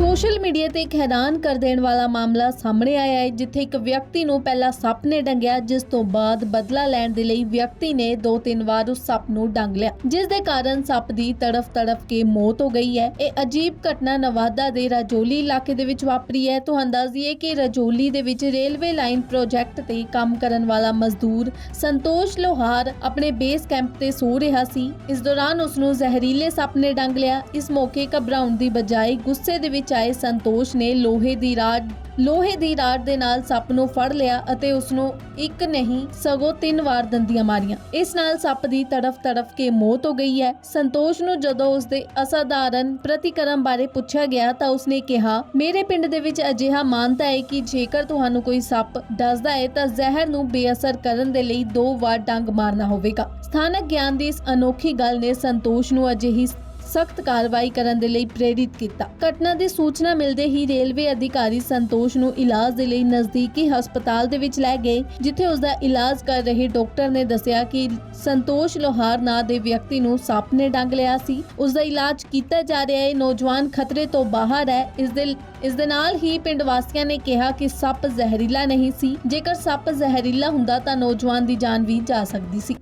Social media ਤੇ ਇੱਕ ਹੈਰਾਨ ਕਰ ਦੇਣ ਵਾਲਾ ਮਾਮਲਾ ਸਾਹਮਣੇ ਆਇਆ ਹੈ, ਜਿੱਥੇ ਇੱਕ ਵਿਅਕਤੀ ਨੂੰ ਪਹਿਲਾਂ ਸੱਪ ਨੇ ਡੰਗਿਆ, ਜਿਸ ਤੋਂ ਬਾਅਦ ਬਦਲਾ ਲੈਣ ਦੇ ਲਈ ਵਿਅਕਤੀ ਨੇ ਦੋ ਤਿੰਨ ਵਾਰ ਉਸ ਸੱਪ ਨੂੰ ਡੰਗ ਲਿਆ, ਜਿਸ ਦੇ ਕਾਰਨ ਸੱਪ ਦੀ ਤੜਫ ਤੜਫ ਕੇ ਮੌਤ ਹੋ ਗਈ ਹੈ। ਇਹ ਅਜੀਬ ਘਟਨਾ ਨਵਾਦਾ ਦੇ ਰਾਜੋਲੀ ਇਲਾਕੇ ਦੇ ਵਿੱਚ ਵਾਪਰੀ ਹੈ। ਤੁਹਾਨੂੰ ਦੱਸ ਦਈਏ ਕਿ ਰਾਜੋਲੀ ਦੇ ਵਿੱਚ ਰੇਲਵੇ ਲਾਈਨ ਪ੍ਰੋਜੈਕਟ ਤੇ ਕੰਮ ਕਰਨ ਵਾਲਾ ਮਜ਼ਦੂਰ ਸੰਤੋਸ਼ ਲੋਹਾਰ ਆਪਣੇ ਬੇਸ ਕੈਂਪ ਤੇ ਸੋ ਰਿਹਾ ਸੀ। ਇਸ ਦੌਰਾਨ ਉਸ ਨੂੰ ਜ਼ਹਿਰੀਲੇ ਸੱਪ ਨੇ ਡੰਗ ਲਿਆ। ਇਸ ਮੌਕੇ ਘਬਰਾਉਣ ਦੀ ਬਜਾਏ ਗੁੱਸੇ ਦੇ ਵਿੱਚ ਆਏ ਸੰਤੋਸ਼ ਨੇ ਲੋਹੇ ਦੀ ਰਾਡ, ਲੋਹੇ ਦੀ ਰਾਡ ਦੇ ਨਾਲ ਸੱਪ ਨੂੰ ਫੜ ਲਿਆ ਅਤੇ ਉਸ ਨੂੰ ਇੱਕ ਨਹੀਂ, ਸਗੋਂ ਤਿੰਨ ਵਾਰ ਦੰਦੀਆਂ ਮਾਰੀਆਂ। ਇਸ ਨਾਲ ਸੱਪ ਦੀ ਤੜਫ ਤੜਫ ਕੇ ਮੌਤ ਹੋ ਗਈ ਹੈ। ਸੰਤੋਸ਼ ਨੂੰ ਜਦੋਂ ਉਸ ਦੇ ਅਸਾਧਾਰਨ ਪ੍ਰਤੀਕਰਮ ਬਾਰੇ ਪੁੱਛਿਆ ਗਿਆ ਤਾਂ ਉਸਨੇ ਕਿਹਾ, ਮੇਰੇ ਪਿੰਡ ਦੇ ਵਿੱਚ ਅਜਿਹਾ ਮਾਨਤਾ ਹੈ ਕਿ ਜੇਕਰ ਤੁਹਾਨੂੰ ਕੋਈ ਸੱਪ ਡਸਦਾ ਹੈ ਤਾਂ ਜ਼ਹਿਰ ਨੂੰ ਬੇਅਸਰ ਕਰਨ ਦੇ ਲਈ ਦੋ ਵਾਰ ਡੰਗ ਮਾਰਨਾ ਹੋਵੇਗਾ। ਸਥਾਨਕ ਗਿਆਨ ਦੀ ਇਸ ਅਨੋਖੀ ਗੱਲ ਨੇ ਸੰਤੋਸ਼ ਨੂੰ ਅਜਿਹੀ ਸਖਤ ਕਾਰਵਾਈ ਕਰਨ ਦੇ ਲਈ ਪ੍ਰੇਰਿਤ ਕੀਤਾ। ਘਟਨਾ ਦੀ ਸੂਚਨਾ ਮਿਲਦੇ ਹੀ ਰੇਲਵੇ ਅਧਿਕਾਰੀ ਸੰਤੋਸ਼ ਨੂੰ ਇਲਾਜ ਦੇ ਲਈ ਨਜ਼ਦੀਕੀ ਹਸਪਤਾਲ ਦੇ ਵਿੱਚ ਲੈ ਗਏ, ਜਿੱਥੇ ਉਸ ਦਾ ਇਲਾਜ ਕਰ ਰਹੇ ਡਾਕਟਰ ਨੇ ਦੱਸਿਆ ਕਿ ਸੰਤੋਸ਼ ਲੋਹਾਰ ਨਾਂ ਦੇ ਵਿਅਕਤੀ ਨੂੰ ਸੱਪ ਨੇ ਡੰਗ ਲਿਆ ਸੀ। ਉਸ ਦਾ ਇਲਾਜ ਕੀਤਾ ਜਾ ਰਿਹਾ ਹੈ। ਨੌਜਵਾਨ ਖਤਰੇ ਤੋਂ ਬਾਹਰ ਹੈ। ਇਸ ਦੇ ਇਸ ਦੇ ਨਾਲ ਹੀ ਪਿੰਡ ਵਾਸੀਆਂ ਨੇ ਕਿਹਾ ਕਿ ਸੱਪ ਜ਼ਹਿਰੀਲਾ ਨਹੀਂ ਸੀ। ਜੇਕਰ ਸੱਪ ਜ਼ਹਿਰੀਲਾ ਹੁੰਦਾ ਤਾਂ ਨੌਜਵਾਨ ਦੀ ਜਾਨ ਵੀ ਜਾ ਸਕਦੀ ਸੀ।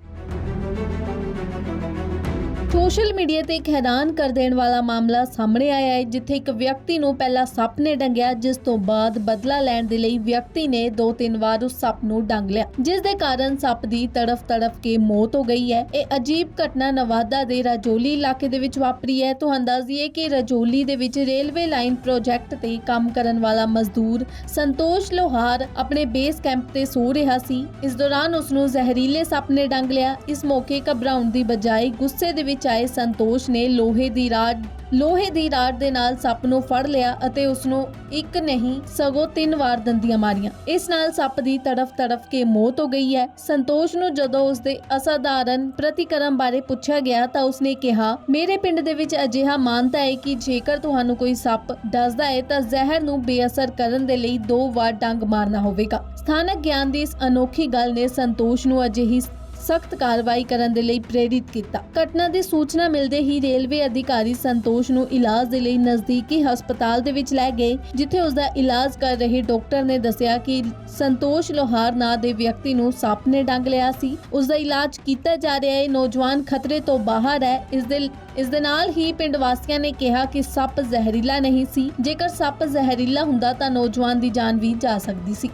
ਸੋਸ਼ਲ ਮੀਡੀਆ ਤੇ ਇੱਕ ਹੈਰਾਨ ਕਰ ਦੇਣ ਵਾਲਾ ਮਾਮਲਾ ਸਾਹਮਣੇ ਆਇਆ ਹੈ, ਜਿੱਥੇ ਇੱਕ ਵਿਅਕਤੀ ਨੂੰ ਪਹਿਲਾਂ ਸੱਪ ਨੇ ਡੰਗਿਆ, ਜਿਸ ਤੋਂ ਬਾਅਦ ਬਦਲਾ ਲੈਣ ਦੇ ਲਈ ਵਿਅਕਤੀ ਨੇ ਦੋ ਤਿੰਨ ਵਾਰ ਉਸ ਸੱਪ ਨੂੰ ਡੰਗ ਲਿਆ। ਜਿਸ ਦੇ ਕਾਰਨ ਸੱਪ ਦੀ ਤੜਫ ਤੜਫ ਕੇ ਮੌਤ ਹੋ ਗਈ ਹੈ। ਇਹ ਅਜੀਬ ਘਟਨਾ ਨਵਾਦਾ ਦੇ ਰਾਜੋਲੀ ਇਲਾਕੇ ਦੇ ਵਿੱਚ ਵਾਪਰੀ ਹੈ। ਤੁਹਾਨੂੰ ਦੱਸ ਦਈਏ ਕਿ ਰਾਜੋਲੀ ਦੇ ਵਿੱਚ ਰੇਲਵੇ ਲਾਈਨ ਪ੍ਰੋਜੈਕਟ ਤੇ ਕੰਮ ਕਰਨ ਵਾਲਾ ਮਜ਼ਦੂਰ ਸੰਤੋਸ਼ ਲੋਹਾਰ ਆਪਣੇ ਬੇਸ ਕੈਂਪ ਤੇ ਸੋ ਰਿਹਾ ਸੀ। ਇਸ ਦੌਰਾਨ ਉਸ ਨੂੰ ਜ਼ਹਿਰੀਲੇ ਸੱਪ ਨੇ ਡੰਗ ਲਿਆ। ਇਸ ਮੌਕੇ ਘਬਰਾਉਣ ਦੀ ਬਜਾਏ ਗੁੱਸੇ ਦੇ ਵਿੱਚ ਆਏ ਸੰਤੋਸ਼ ਨੇ ਲੋਹੇ ਦੀ ਰਾਡ, ਲੋਹੇ ਦੀ ਰਾਡ ਦੇ ਨਾਲ ਸੱਪ ਨੂੰ ਫੜ ਲਿਆ ਅਤੇ ਉਸ ਨੂੰ ਇੱਕ ਨਹੀਂ, ਸਗੋਂ ਤਿੰਨ ਵਾਰ ਦੰਦੀਆਂ ਮਾਰੀਆਂ। ਇਸ ਨਾਲ ਸੱਪ ਦੀ ਤੜਫ ਤੜਫ ਕੇ ਮੌਤ ਹੋ ਗਈ ਹੈ। ਸੰਤੋਸ਼ ਨੂੰ ਜਦੋਂ ਉਸ ਦੇ ਅਸਾਧਾਰਨ ਪ੍ਰਤੀਕਰਮ ਬਾਰੇ ਪੁੱਛਿਆ ਗਿਆ ਤਾਂ ਉਸਨੇ ਕਿਹਾ, ਮੇਰੇ ਪਿੰਡ ਦੇ ਵਿੱਚ ਅਜਿਹਾ ਮਾਨਤਾ ਹੈ ਕਿ ਜੇਕਰ ਤੁਹਾਨੂੰ ਕੋਈ ਸੱਪ ਡਸਦਾ ਹੈ ਤਾਂ ਜ਼ਹਿਰ ਨੂੰ ਬੇਅਸਰ ਕਰਨ ਦੇ ਲਈ ਦੋ ਵਾਰ ਡੰਗ ਮਾਰਨਾ ਹੋਵੇਗਾ। ਸਥਾਨਕ ਗਿਆਨ ਦੀ ਇਸ ਅਨੋਖੀ ਗੱਲ ਨੇ ਸੰਤੋਸ਼ ਨੂੰ ਅਜਿਹੀ ਸਖਤ ਕਾਰਵਾਈ ਕਰਨ ਦੇ ਲਈ ਪ੍ਰੇਰਿਤ ਕੀਤਾ। ਘਟਨਾ ਦੀ ਸੂਚਨਾ ਮਿਲਦੇ ਹੀ ਰੇਲਵੇ ਅਧਿਕਾਰੀ ਸੰਤੋਸ਼ ਨੂੰ ਇਲਾਜ ਦੇ ਲਈ ਨਜ਼ਦੀਕੀ ਹਸਪਤਾਲ ਦੇ ਵਿੱਚ ਲੈ ਗਏ, ਜਿੱਥੇ ਉਸ ਦਾ ਇਲਾਜ ਕਰ ਰਹੇ ਡਾਕਟਰ ਨੇ ਦੱਸਿਆ ਕਿ ਸੰਤੋਸ਼ ਲੋਹਾਰ ਨਾਂ ਦੇ ਵਿਅਕਤੀ ਨੂੰ ਸੱਪ ਨੇ ਡੰਗ ਲਿਆ ਸੀ। ਉਸ ਦਾ ਇਲਾਜ ਕੀਤਾ ਜਾ ਰਿਹਾ ਹੈ। ਨੌਜਵਾਨ ਖਤਰੇ ਤੋਂ ਬਾਹਰ ਹੈ। ਇਸ ਦੇ ਇਸ ਦੇ ਨਾਲ ਹੀ ਪਿੰਡ ਵਾਸੀਆਂ ਨੇ ਕਿਹਾ ਕਿ ਸੱਪ ਜ਼ਹਿਰੀਲਾ ਨਹੀਂ ਸੀ। ਜੇਕਰ ਸੱਪ ਜ਼ਹਿਰੀਲਾ ਹੁੰਦਾ ਤਾਂ ਨੌਜਵਾਨ ਦੀ ਜਾਨ ਵੀ ਜਾ ਸਕਦੀ ਸੀ।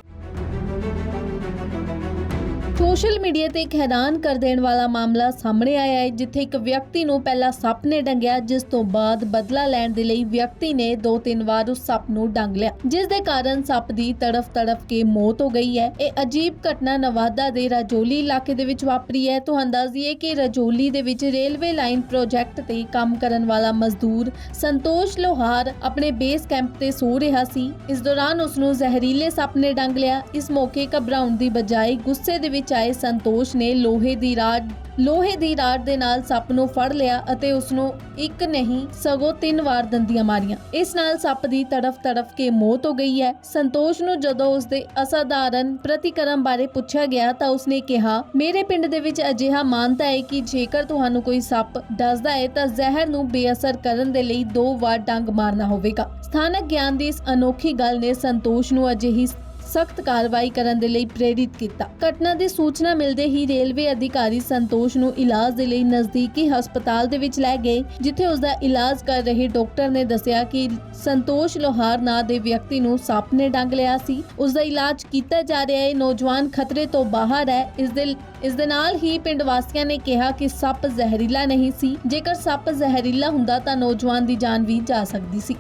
ਸੋਸ਼ਲ ਮੀਡੀਆ ਤੇ ਇੱਕ ਹੈਰਾਨ ਕਰ ਦੇਣ ਵਾਲਾ ਮਾਮਲਾ ਸਾਹਮਣੇ ਆਇਆ ਹੈ, ਜਿੱਥੇ ਇੱਕ ਵਿਅਕਤੀ ਨੂੰ ਪਹਿਲਾਂ ਸੱਪ ਨੇ ਡੰਗਿਆ, ਜਿਸ ਤੋਂ ਬਾਅਦ ਬਦਲਾ ਲੈਣ ਦੇ ਲਈ ਵਿਅਕਤੀ ਨੇ ਦੋ ਤਿੰਨ ਵਾਰ ਉਸ ਸੱਪ ਨੂੰ ਡੰਗ ਲਿਆ। ਜਿਸ ਦੇ ਕਾਰਨ ਸੱਪ ਦੀ ਤੜਫ ਤੜਫ ਕੇ ਮੌਤ ਹੋ ਗਈ ਹੈ। ਇਹ ਅਜੀਬ ਘਟਨਾ ਨਵਾਦਾ ਦੇ ਰਾਜੋਲੀ ਇਲਾਕੇ ਦੇ ਵਿੱਚ ਵਾਪਰੀ ਹੈ। ਤੁਹਾਨੂੰ ਦੱਸ ਦਈਏ ਕਿ ਰਾਜੋਲੀ ਦੇ ਵਿੱਚ ਰੇਲਵੇ ਲਾਈਨ ਪ੍ਰੋਜੈਕਟ ਤੇ ਕੰਮ ਕਰਨ ਵਾਲਾ ਮਜ਼ਦੂਰ ਸੰਤੋਸ਼ ਲੋਹਾਰ ਆਪਣੇ ਬੇਸ ਕੈਂਪ ਤੇ ਸੋ ਰਿਹਾ ਸੀ। ਇਸ ਦੌਰਾਨ ਉਸ ਨੂੰ ਜ਼ਹਿਰੀਲੇ ਸੱਪ ਨੇ ਡੰਗ ਲਿਆ। ਇਸ ਮੌਕੇ ਘਬਰਾਉਣ ਦੀ ਬਜਾਏ ਗੁੱਸੇ ਦੇ ਵਿੱਚ ਆਏ ਸੰਤੋਸ਼ ਨੇ ਲੋਹੇ ਦੀ ਰਾਡ, ਲੋਹੇ ਦੀ ਰਾਡ ਦੇ ਨਾਲ ਸੱਪ ਨੂੰ ਫੜ ਲਿਆ ਅਤੇ ਉਸ ਨੂੰ ਇੱਕ ਨਹੀਂ, ਸਗੋਂ ਤਿੰਨ ਵਾਰ ਦੰਦੀਆਂ ਮਾਰੀਆਂ। ਇਸ ਨਾਲ ਸੱਪ ਦੀ ਤੜਫ ਤੜਫ ਕੇ ਮੌਤ ਹੋ ਗਈ ਹੈ। ਸੰਤੋਸ਼ ਨੂੰ ਜਦੋਂ ਉਸ ਦੇ ਅਸਾਧਾਰਨ ਪ੍ਰਤੀਕਰਮ ਬਾਰੇ ਪੁੱਛਿਆ ਗਿਆ ਤਾਂ ਉਸਨੇ ਕਿਹਾ, ਮੇਰੇ ਪਿੰਡ ਦੇ ਵਿੱਚ ਅਜਿਹਾ ਮਾਨਤਾ ਹੈ ਕਿ ਜੇਕਰ ਤੁਹਾਨੂੰ ਕੋਈ ਸੱਪ ਦੱਸਦਾ ਹੈ ਤਾਂ ਜ਼ਹਿਰ ਨੂੰ ਬੇਅਸਰ ਕਰਨ ਦੇ ਲਈ ਦੋ ਵਾਰ ਡੰਗ ਮਾਰਨਾ ਹੋਵੇਗਾ। ਸਥਾਨਕ ਗਿਆਨ ਦੀ ਇਸ ਅਨੋਖੀ ਗੱਲ ਨੇ ਸੰਤੋਸ਼ ਨੂੰ ਅਜਿਹੀ ਸਖਤ ਕਾਰਵਾਈ ਕਰਨ ਦੇ ਲਈ ਪ੍ਰੇਰਿਤ ਕੀਤਾ। ਘਟਨਾ ਦੀ ਸੂਚਨਾ ਮਿਲਦੇ ਹੀ ਰੇਲਵੇ ਅਧਿਕਾਰੀ ਸੰਤੋਸ਼ ਨੂੰ ਇਲਾਜ ਦੇ ਲਈ ਨਜ਼ਦੀਕੀ ਹਸਪਤਾਲ ਦੇ ਵਿੱਚ ਲੈ ਗਏ, ਜਿੱਥੇ ਉਸ ਦਾ ਇਲਾਜ ਕਰ ਰਹੇ ਡਾਕਟਰ ਨੇ ਦੱਸਿਆ ਕਿ ਸੰਤੋਸ਼ ਲੋਹਾਰ ਨਾਂ ਦੇ ਵਿਅਕਤੀ ਨੂੰ ਸੱਪ ਨੇ ਡੰਗ ਲਿਆ ਸੀ। ਉਸ ਦਾ ਇਲਾਜ ਕੀਤਾ ਜਾ ਰਿਹਾ ਹੈ। ਨੌਜਵਾਨ ਖਤਰੇ ਤੋਂ ਬਾਹਰ ਹੈ। ਇਸ ਦੇ ਇਸ ਦੇ ਨਾਲ ਹੀ ਪਿੰਡ ਵਾਸੀਆਂ ਨੇ ਕਿਹਾ ਕਿ ਸੱਪ ਜ਼ਹਿਰੀਲਾ ਨਹੀਂ ਸੀ। ਜੇਕਰ ਸੱਪ ਜ਼ਹਿਰੀਲਾ ਹੁੰਦਾ ਤਾਂ ਨੌਜਵਾਨ ਦੀ ਜਾਨ ਵੀ ਜਾ ਸਕਦੀ ਸੀ।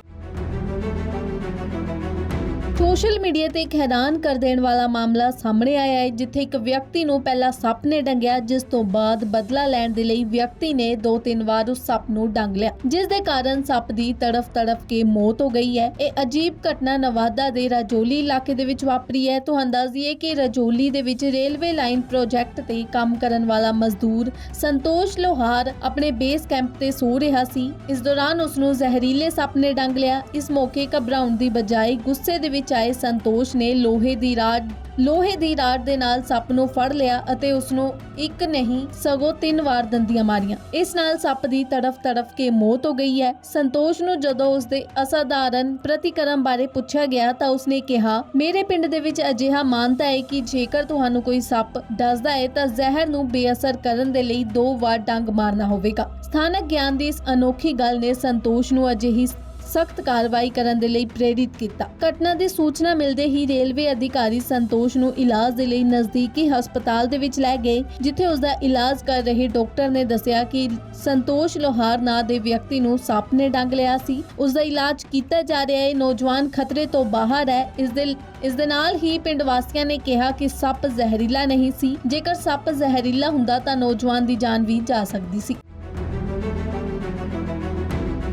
ਸੋਸ਼ਲ ਮੀਡੀਆ ਤੇ ਇੱਕ ਹੈਰਾਨ ਕਰ ਦੇਣ ਵਾਲਾ ਮਾਮਲਾ ਸਾਹਮਣੇ ਆਇਆ ਹੈ, ਜਿੱਥੇ ਇੱਕ ਵਿਅਕਤੀ ਨੂੰ ਪਹਿਲਾਂ ਸੱਪ ਨੇ ਡੰਗਿਆ, ਜਿਸ ਤੋਂ ਬਾਅਦ ਬਦਲਾ ਲੈਣ ਦੇ ਲਈ ਵਿਅਕਤੀ ਨੇ ਦੋ ਤਿੰਨ ਵਾਰ ਉਸ ਸੱਪ ਨੂੰ ਡੰਗ ਲਿਆ। ਜਿਸ ਦੇ ਕਾਰਨ ਸੱਪ ਦੀ ਤੜਫ ਤੜਫ ਕੇ ਮੌਤ ਹੋ ਗਈ ਹੈ। ਇਹ ਅਜੀਬ ਘਟਨਾ ਨਵਾਦਾ ਦੇ ਰਾਜੋਲੀ ਇਲਾਕੇ ਦੇ ਵਿੱਚ ਵਾਪਰੀ ਹੈ। ਤੁਹਾਨੂੰ ਦੱਸ ਦਈਏ ਕਿ ਰਾਜੋਲੀ ਦੇ ਵਿੱਚ ਰੇਲਵੇ ਲਾਈਨ ਪ੍ਰੋਜੈਕਟ ਤੇ ਕੰਮ ਕਰਨ ਵਾਲਾ ਮਜ਼ਦੂਰ ਸੰਤੋਸ਼ ਲੋਹਾਰ ਆਪਣੇ ਬੇਸ ਕੈਂਪ ਤੇ ਸੋ ਰਿਹਾ ਸੀ। ਇਸ ਦੌਰਾਨ ਉਸ ਨੂੰ ਜ਼ਹਿਰੀਲੇ ਸੱਪ ਨੇ ਡੰਗ ਲਿਆ। ਇਸ ਮੌਕੇ ਘਬਰਾਉਣ ਦੀ ਬਜਾਏ ਗੁੱਸੇ ਦੇ ਵਿੱਚ ਵਿੱਚ ਸੰਤੋਸ਼ ਨੇ ਲੋਹੇ ਦੀ ਰਾਡ, ਲੋਹੇ ਦੀ ਰਾਡ ਦੇ ਨਾਲ ਸੱਪ ਨੂੰ ਫੜ ਲਿਆ ਅਤੇ ਉਸ ਨੂੰ ਇੱਕ ਨਹੀਂ, ਸਗੋਂ ਤਿੰਨ ਵਾਰ ਦੰਦੀਆਂ ਮਾਰੀਆਂ। ਇਸ ਨਾਲ ਸੱਪ ਦੀ ਤੜਫ ਤੜਫ ਕੇ ਮੌਤ ਹੋ ਗਈ ਹੈ। ਸੰਤੋਸ਼ ਨੂੰ ਜਦੋਂ ਉਸ ਦੇ ਅਸਾਧਾਰਨ ਪ੍ਰਤੀਕਰਮ ਬਾਰੇ ਪੁੱਛਿਆ ਗਿਆ ਤਾਂ ਉਸਨੇ ਕਿਹਾ, ਮੇਰੇ ਪਿੰਡ ਦੇ ਵਿੱਚ ਅਜਿਹਾ ਮਾਨਤਾ ਹੈ ਕਿ ਜੇਕਰ ਤੁਹਾਨੂੰ ਕੋਈ ਸੱਪ ਡਸਦਾ ਹੈ ਤਾਂ ਜ਼ਹਿਰ ਨੂੰ ਬੇਅਸਰ ਕਰਨ ਦੇ ਲਈ ਦੋ ਵਾਰ ਡੰਗ ਮਾਰਨਾ ਹੋਵੇਗਾ। ਸਥਾਨਕ ਗਿਆਨ ਦੀ ਇਸ ਅਨੋਖੀ ਗੱਲ ਨੇ ਸੰਤੋਸ਼ ਨੂੰ ਅਜਿਹੀ ਸਖਤ ਕਾਰਵਾਈ ਕਰਨ ਦੇ ਲਈ ਪ੍ਰੇਰਿਤ ਕੀਤਾ। ਘਟਨਾ ਦੀ ਸੂਚਨਾ ਮਿਲਦੇ ਹੀ ਰੇਲਵੇ ਅਧਿਕਾਰੀ ਸੰਤੋਸ਼ ਨੂੰ ਇਲਾਜ ਦੇ ਲਈ ਨਜ਼ਦੀਕੀ ਹਸਪਤਾਲ ਦੇ ਵਿੱਚ ਲੈ ਗਏ, ਜਿੱਥੇ ਉਸ ਦਾ ਇਲਾਜ ਕਰ ਰਹੇ ਡਾਕਟਰ ਨੇ ਦੱਸਿਆ ਕਿ ਸੰਤੋਸ਼ ਲੋਹਾਰ ਨਾਂ ਦੇ ਵਿਅਕਤੀ ਨੂੰ ਸੱਪ ਨੇ ਡੰਗ ਲਿਆ ਸੀ। ਉਸ ਦਾ ਇਲਾਜ ਕੀਤਾ ਜਾ ਰਿਹਾ ਹੈ। ਨੌਜਵਾਨ ਖਤਰੇ ਤੋਂ ਬਾਹਰ ਹੈ। ਇਸ ਦੇ ਇਸ ਦੇ ਨਾਲ ਹੀ ਪਿੰਡ ਵਾਸੀਆਂ ਨੇ ਕਿਹਾ ਕਿ ਸੱਪ ਜ਼ਹਿਰੀਲਾ ਨਹੀਂ ਸੀ। ਜੇਕਰ ਸੱਪ ਜ਼ਹਿਰੀਲਾ ਹੁੰਦਾ ਤਾਂ ਨੌਜਵਾਨ ਦੀ ਜਾਨ ਵੀ ਜਾ ਸਕਦੀ ਸੀ।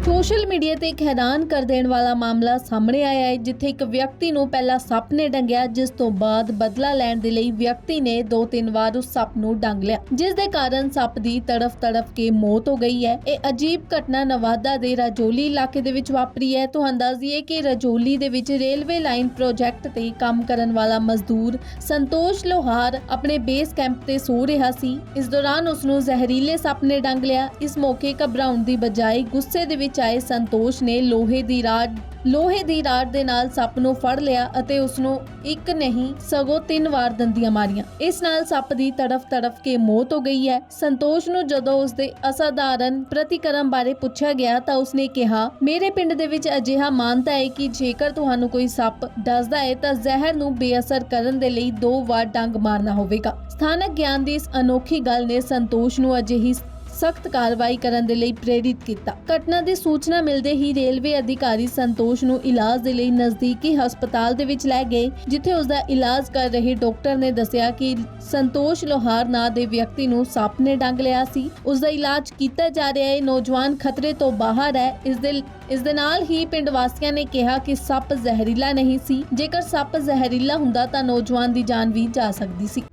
ਸੋਸ਼ਲ ਮੀਡੀਆ ਤੇ ਇੱਕ ਹੈਰਾਨ ਕਰ ਦੇਣ ਵਾਲਾ ਮਾਮਲਾ ਸਾਹਮਣੇ ਆਇਆ ਹੈ, ਜਿੱਥੇ ਇੱਕ ਵਿਅਕਤੀ ਨੂੰ ਪਹਿਲਾਂ ਸੱਪ ਨੇ ਡੰਗਿਆ, ਜਿਸ ਤੋਂ ਬਾਅਦ ਬਦਲਾ ਲੈਣ ਦੇ ਲਈ ਵਿਅਕਤੀ ਨੇ ਦੋ ਤਿੰਨ ਵਾਰ ਉਸ ਸੱਪ ਨੂੰ ਡੰਗ ਲਿਆ। ਜਿਸ ਦੇ ਕਾਰਨ ਸੱਪ ਦੀ ਤੜਫ ਤੜਫ ਕੇ ਮੌਤ ਹੋ ਗਈ ਹੈ। ਇਹ ਅਜੀਬ ਘਟਨਾ ਨਵਾਦਾ ਦੇ ਰਾਜੋਲੀ ਇਲਾਕੇ ਦੇ ਵਿੱਚ ਵਾਪਰੀ ਹੈ। ਤੁਹਾਨੂੰ ਦੱਸ ਦਈਏ ਕਿ ਰਾਜੋਲੀ ਦੇ ਵਿੱਚ ਰੇਲਵੇ ਲਾਈਨ ਪ੍ਰੋਜੈਕਟ ਤੇ ਕੰਮ ਕਰਨ ਵਾਲਾ ਮਜ਼ਦੂਰ ਸੰਤੋਸ਼ ਲੋਹਾਰ ਆਪਣੇ ਬੇਸ ਕੈਂਪ ਤੇ ਸੋ ਰਿਹਾ ਸੀ। ਇਸ ਦੌਰਾਨ ਉਸ ਨੂੰ ਜ਼ਹਿਰੀਲੇ ਸੱਪ ਨੇ ਡੰਗ ਲਿਆ। ਇਸ ਮੌਕੇ ਘਬਰਾਉਣ ਦੀ ਬਜਾਏ ਗੁੱਸੇ ਦੇ ਵਿੱਚ ਆਏ ਸੰਤੋਸ਼ ਨੇ ਲੋਹੇ ਦੀ ਰਾਡ, ਲੋਹੇ ਦੀ ਰਾਡ ਦੇ ਨਾਲ ਸੱਪ ਨੂੰ ਫੜ ਲਿਆ ਅਤੇ ਉਸ ਨੂੰ ਇੱਕ ਨਹੀਂ, ਸਗੋਂ ਤਿੰਨ ਵਾਰ ਦੰਦੀਆਂ ਮਾਰੀਆਂ। ਇਸ ਨਾਲ ਸੱਪ ਦੀ ਤੜਫ ਤੜਫ ਕੇ ਮੌਤ ਹੋ ਗਈ ਹੈ। ਸੰਤੋਸ਼ ਨੂੰ ਜਦੋਂ ਉਸ ਦੇ ਅਸਾਧਾਰਨ ਪ੍ਰਤੀਕਰਮ ਬਾਰੇ ਪੁੱਛਿਆ ਗਿਆ ਤਾਂ ਉਸਨੇ ਕਿਹਾ, ਮੇਰੇ ਪਿੰਡ ਦੇ ਵਿੱਚ ਅਜਿਹਾ ਮਾਨਤਾ ਹੈ ਕਿ ਜੇਕਰ ਤੁਹਾਨੂੰ ਕੋਈ ਸੱਪ ਡਸਦਾ ਹੈ ਤਾਂ ਜ਼ਹਿਰ ਨੂੰ ਬੇਅਸਰ ਕਰਨ ਦੇ ਲਈ ਦੋ ਵਾਰ ਡੰਗ ਮਾਰਨਾ ਹੋਵੇਗਾ। ਸਥਾਨਕ ਗਿਆਨ ਦੀ ਇਸ ਅਨੋਖੀ ਗੱਲ ਨੇ ਸੰਤੋਸ਼ ਨੂੰ ਅਜਿਹੀ ਸਖਤ ਕਾਰਵਾਈ ਕਰਨ ਦੇ ਲਈ ਪ੍ਰੇਰਿਤ ਕੀਤਾ। ਘਟਨਾ ਦੀ ਸੂਚਨਾ ਮਿਲਦੇ ਹੀ ਰੇਲਵੇ ਅਧਿਕਾਰੀ ਸੰਤੋਸ਼ ਨੂੰ ਇਲਾਜ ਦੇ ਲਈ ਨਜ਼ਦੀਕੀ ਹਸਪਤਾਲ ਦੇ ਵਿੱਚ ਲੈ ਗਏ, ਜਿੱਥੇ ਉਸ ਦਾ ਇਲਾਜ ਕਰ ਰਹੇ ਡਾਕਟਰ ਨੇ ਦੱਸਿਆ ਕਿ ਸੰਤੋਸ਼ ਲੋਹਾਰ ਨਾਂ ਦੇ ਵਿਅਕਤੀ ਨੂੰ ਸੱਪ ਨੇ ਡੰਗ ਲਿਆ ਸੀ। ਉਸ ਦਾ ਇਲਾਜ ਕੀਤਾ ਜਾ ਰਿਹਾ ਹੈ। ਨੌਜਵਾਨ ਖਤਰੇ ਤੋਂ ਬਾਹਰ ਹੈ। ਇਸ ਦੇ ਇਸ ਦੇ ਨਾਲ ਹੀ ਪਿੰਡ ਵਾਸੀਆਂ ਨੇ ਕਿਹਾ ਕਿ ਸੱਪ ਜ਼ਹਿਰੀਲਾ ਨਹੀਂ ਸੀ। ਜੇਕਰ ਸੱਪ ਜ਼ਹਿਰੀਲਾ ਹੁੰਦਾ ਤਾਂ ਨੌਜਵਾਨ ਦੀ ਜਾਨ ਵੀ ਜਾ ਸਕਦੀ ਸੀ।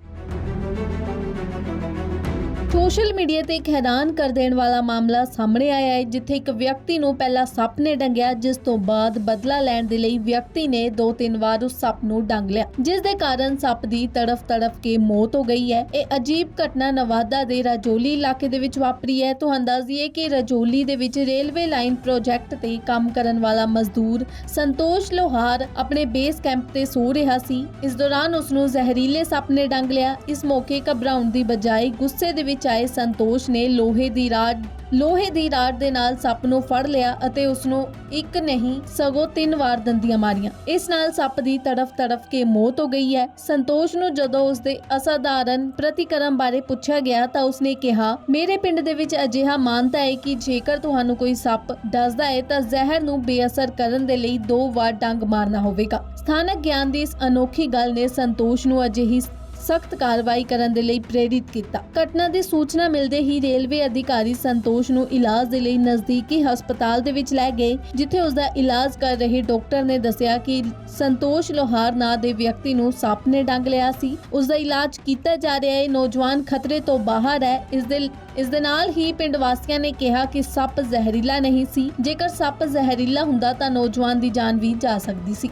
ਸੋਸ਼ਲ ਮੀਡੀਆ ਤੇ ਇੱਕ ਹੈਰਾਨ ਕਰ ਦੇਣ ਵਾਲਾ ਮਾਮਲਾ ਸਾਹਮਣੇ ਆਇਆ ਹੈ, ਜਿੱਥੇ ਇੱਕ ਵਿਅਕਤੀ ਨੂੰ ਪਹਿਲਾਂ ਸੱਪ ਨੇ ਡੰਗਿਆ, ਜਿਸ ਤੋਂ ਬਾਅਦ ਬਦਲਾ ਲੈਣ ਦੇ ਲਈ ਵਿਅਕਤੀ ਨੇ ਦੋ ਤਿੰਨ ਵਾਰ ਉਸ ਸੱਪ ਨੂੰ ਡੰਗ ਲਿਆ। ਜਿਸ ਦੇ ਕਾਰਨ ਸੱਪ ਦੀ ਤੜਫ ਤੜਫ ਕੇ ਮੌਤ ਹੋ ਗਈ ਹੈ। ਇਹ ਅਜੀਬ ਘਟਨਾ ਨਵਾਦਾ ਦੇ ਰਾਜੋਲੀ ਇਲਾਕੇ ਦੇ ਵਿੱਚ ਵਾਪਰੀ ਹੈ। ਤੁਹਾਨੂੰ ਦੱਸ ਦਈਏ ਕਿ ਰਾਜੋਲੀ ਦੇ ਵਿੱਚ ਰੇਲਵੇ ਲਾਈਨ ਪ੍ਰੋਜੈਕਟ ਤੇ ਕੰਮ ਕਰਨ ਵਾਲਾ ਮਜ਼ਦੂਰ ਸੰਤੋਸ਼ ਲੋਹਾਰ ਆਪਣੇ ਬੇਸ ਕੈਂਪ ਤੇ ਸੋ ਰਿਹਾ ਸੀ। ਇਸ ਦੌਰਾਨ ਉਸ ਨੂੰ ਜ਼ਹਿਰੀਲੇ ਸੱਪ ਨੇ ਡੰਗ ਲਿਆ। ਇਸ ਮੌਕੇ ਘਬਰਾਉਣ ਦੀ ਬਜਾਏ ਗੁੱਸੇ ਦੇ ਵਿੱਚ ਆਏ ਸੰਤੋਸ਼ ਨੇ ਲੋਹੇ ਦੀ ਰਾਡ, ਲੋਹੇ ਦੀ ਰਾਡ ਦੇ ਨਾਲ ਸੱਪ ਨੂੰ ਫੜ ਲਿਆ ਅਤੇ ਉਸ ਨੂੰ ਇੱਕ ਨਹੀਂ, ਸਗੋਂ ਤਿੰਨ ਵਾਰ ਦੰਦੀਆਂ ਮਾਰੀਆਂ। ਇਸ ਨਾਲ ਸੱਪ ਦੀ ਤੜਫ ਤੜਫ ਕੇ ਮੌਤ ਹੋ ਗਈ ਹੈ। ਸੰਤੋਸ਼ ਨੂੰ ਜਦੋਂ ਉਸ ਦੇ ਅਸਾਧਾਰਨ ਪ੍ਰਤੀਕਰਮ ਬਾਰੇ ਪੁੱਛਿਆ ਗਿਆ ਤਾਂ ਉਸਨੇ ਕਿਹਾ, ਮੇਰੇ ਪਿੰਡ ਦੇ ਵਿੱਚ ਅਜਿਹਾ ਮਾਨਤਾ ਹੈ ਕਿ ਜੇਕਰ ਤੁਹਾਨੂੰ ਕੋਈ ਸੱਪ ਦੱਸਦਾ ਹੈ ਤਾਂ ਜ਼ਹਿਰ ਨੂੰ ਬੇਅਸਰ ਕਰਨ ਦੇ ਲਈ ਦੋ ਵਾਰ ਡੰਗ ਮਾਰਨਾ ਹੋਵੇਗਾ। ਸਥਾਨਕ ਗਿਆਨ ਦੀ ਇਸ ਅਨੋਖੀ ਗੱਲ ਨੇ ਸੰਤੋਸ਼ ਨੂੰ ਅਜਿਹੀ ਸਖਤ ਕਾਰਵਾਈ ਕਰਨ ਦੇ ਲਈ ਪ੍ਰੇਰਿਤ ਕੀਤਾ। ਘਟਨਾ ਦੀ ਸੂਚਨਾ ਮਿਲਦੇ ਹੀ ਰੇਲਵੇ ਅਧਿਕਾਰੀ ਸੰਤੋਸ਼ ਨੂੰ ਇਲਾਜ ਦੇ ਲਈ ਨਜ਼ਦੀਕੀ ਹਸਪਤਾਲ ਦੇ ਵਿੱਚ ਲੈ ਗਏ, ਜਿੱਥੇ ਉਸ ਦਾ ਇਲਾਜ ਕਰ ਰਹੇ ਡਾਕਟਰ ਨੇ ਦੱਸਿਆ ਕਿ ਸੰਤੋਸ਼ ਲੋਹਾਰ ਨਾਂ ਦੇ ਵਿਅਕਤੀ ਨੂੰ ਸੱਪ ਨੇ ਡੰਗ ਲਿਆ ਸੀ। ਉਸ ਦਾ ਇਲਾਜ ਕੀਤਾ ਜਾ ਰਿਹਾ ਹੈ। ਨੌਜਵਾਨ ਖਤਰੇ ਤੋਂ ਬਾਹਰ ਹੈ। ਇਸ ਦੇ ਇਸ ਦੇ ਨਾਲ ਹੀ ਪਿੰਡ ਵਾਸੀਆਂ ਨੇ ਕਿਹਾ ਕਿ ਸੱਪ ਜ਼ਹਿਰੀਲਾ ਨਹੀਂ ਸੀ। ਜੇਕਰ ਸੱਪ ਜ਼ਹਿਰੀਲਾ ਹੁੰਦਾ ਤਾਂ ਨੌਜਵਾਨ ਦੀ ਜਾਨ ਵੀ ਜਾ ਸਕਦੀ ਸੀ।